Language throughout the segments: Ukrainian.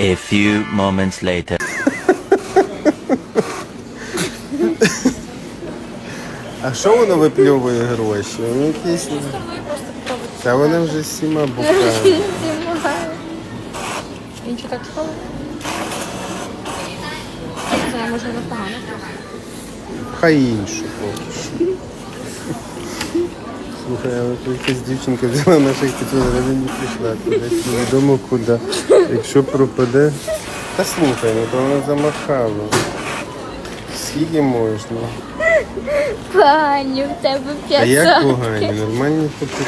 A few moments later. А що воно випльовує гроші? Вони якісь. Та вони вже всіма боками. Він чи так? Не знаю, може погано. Хай іншу поки що. Слухай, а от якась дівчинка взяла наших 500 гривень і пішла кудись. Невідомо куди. Якщо пропаде. Та слухай, ну то вона замахала. Скільки можна? Пані, в тебе А як погані? Нормальні по 500.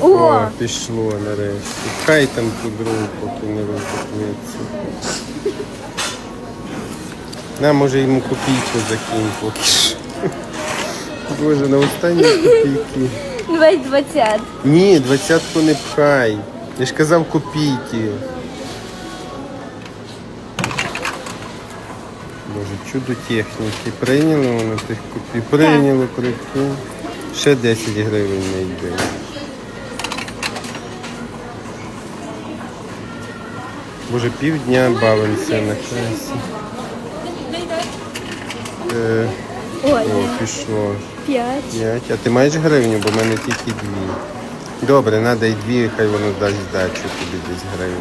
О, О, пішло нарешті. Хай там подругу, поки не розпочнеться. На, може йому копійку закинь поки що. Боже, на останні копійки. давай 20. Ні, двадцятку не пхай. Я ж казав копійки. Боже, чудо техніки. Прийняли воно тих копій. Прийняли, прикинь. Ще 10 гривень не йде. Боже, півдня бавимося на касі. Е, Ой, о, пішло. 5. П'ять. А ти маєш гривню, бо в мене тільки дві. Добре, треба і дві, хай воно дасть здачу тобі десь гривень.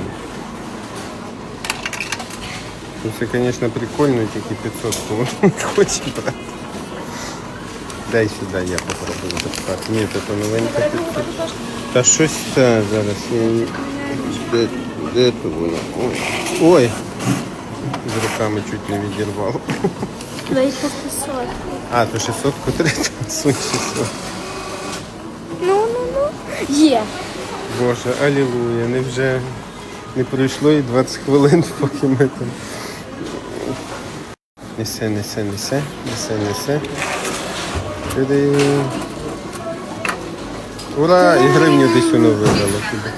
Ну, це, звісно, прикольно, тільки 500 не хоче брати. Дай сюди, я попробую запхати. Ні, це новенька 500. Та щось та зараз. Я... не- Де, де то воно? Ой. Ой! З руками чуть не відірвало. Давай по 500. А, то 600 котре, суть 600. Ну, ну, ну. Є. Боже, алілуя, невже не пройшло і 20 хвилин, поки ми там. Несе, несе, несе, несе, несе. Туди. Ура! І гривню десь воно видало туди.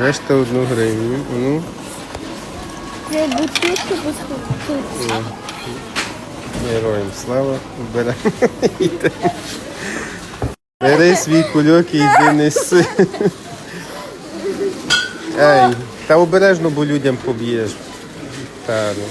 Решта одну гривню. Ну, Це бутилки без героям слава, беремо. Бери свій кульок і йди неси. Ей, та обережно, бо людям поб'єш. Та, ну.